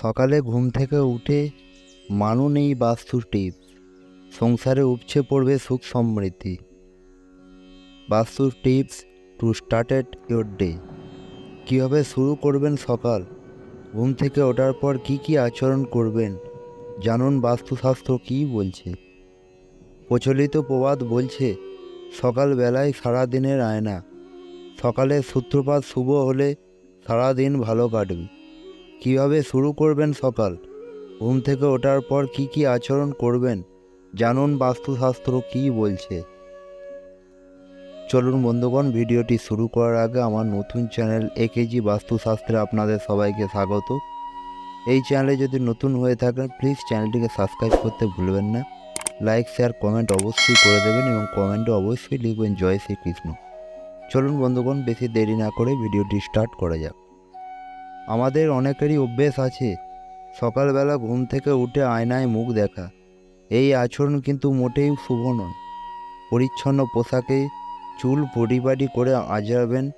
সকালে ঘুম থেকে উঠে মানুন এই বাস্তু টিপস সংসারে উপচে পড়বে সুখ সমৃদ্ধি। Vastu tips to started your day. কীভাবে শুরু করবেন সকাল? ঘুম থেকে ওঠার পর কি কি আচরণ করবেন? জানুন বাস্তুশাস্ত্র কী বলছে? প্রচলিত প্রবাদ বলছে, সকালবেলায় সারাদিনের আয়না। সকালে সূত্রপাত শুভ হলে সারাদিন ভালো কাটবে। কীভাবে শুরু করবেন সকাল? ঘুম থেকে ওঠার পর কি কি আচরণ করবেন? জানুন বাস্তুশাস্ত্র কী বলছে। চলুন বন্ধুগণ, ভিডিওটি শুরু করার আগে আমার নতুন চ্যানেল একেজি বাস্তুশাস্ত্রে আপনাদের সবাইকে স্বাগত। এই চ্যানেলে যদি নতুন হয়ে থাকেন প্লিজ চ্যানেলটিকে সাবস্ক্রাইব করতে ভুলবেন না। লাইক শেয়ার কমেন্ট অবশ্যই করে দেবেন এবং কমেন্টে অবশ্যই লিখবেন, জয় শ্রীকৃষ্ণ চলুন বন্ধুগণ, বেশি দেরি না করে ভিডিওটি স্টার্ট করা যাক। আমাদের অনেকেরই অভ্যেস আছে, সকালবেলা ঘুম থেকে উঠে আয়নায় মুখ দেখা। এই আচরণ কিন্তু মোটেই শুভ নয়। পরিচ্ছন্ন পোশাকে চুল পরিপাটি করে আজরাবেন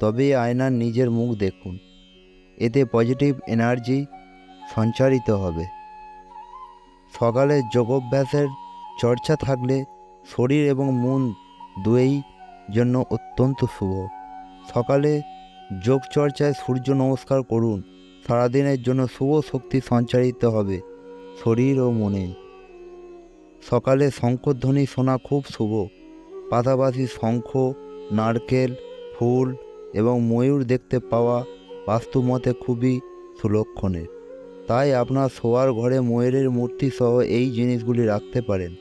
তবেই আয়নার নিজের মুখ দেখুন। এতে পজিটিভ এনার্জি সঞ্চারিত হবে। সকালে যোগাভ্যাসের চর্চা থাকলে শরীর এবং মন দুয়েই জন্য অত্যন্ত শুভ। সকালে যোগ চর্চায় সূর্য নমস্কার করুন। সারাদিনের জন্য শুভ শক্তি সঞ্চারিত হবে, শরীর ও মনে। সকালে শঙ্খধ্বনি শোনা খুব শুভ। পাশাপাশি শঙ্খ, নারকেল, ফুল এবং ময়ূর দেখতে পাওয়া বাস্তুমতে খুবই সুলক্ষণের তাই আপনার শোয়ার ঘরে ময়ূরের মূর্তি সহ এই জিনিসগুলি রাখতে পারেন।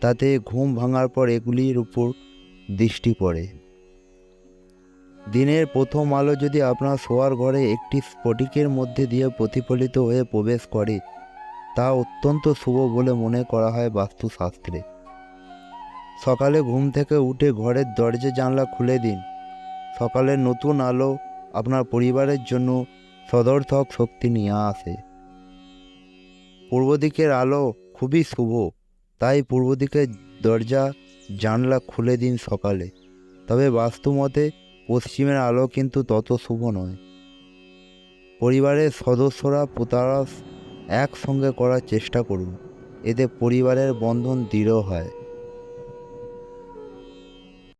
তাতে ঘুম ভাঙার পর এগুলির উপর দৃষ্টি পড়ে। দিনের প্রথম আলো যদি আপনার শোয়ার ঘরে একটি স্ফটিকের মধ্যে দিয়ে প্রতিফলিত হয়ে প্রবেশ করে, তা অত্যন্ত শুভ বলে মনে করা হয় বাস্তুশাস্ত্রে। সকালে ঘুম থেকে উঠে ঘরের দরজা জানলা খুলে দিন। সকালের নতুন আলো আপনার পরিবারের জন্য সদর্থক শক্তি নিয়ে আসে। পূর্ব দিকের আলো খুবই শুভ, তাই পূর্ব দিকের দরজা জানলা খুলে দিন সকালে। তবে বাস্তুমতে পশ্চিমের আলো কিন্তু তত শুভ নয়। পরিবারের সদস্যরা প্রতারস একসঙ্গে করার চেষ্টা করুন। এতে পরিবারের বন্ধন দৃঢ় হয়।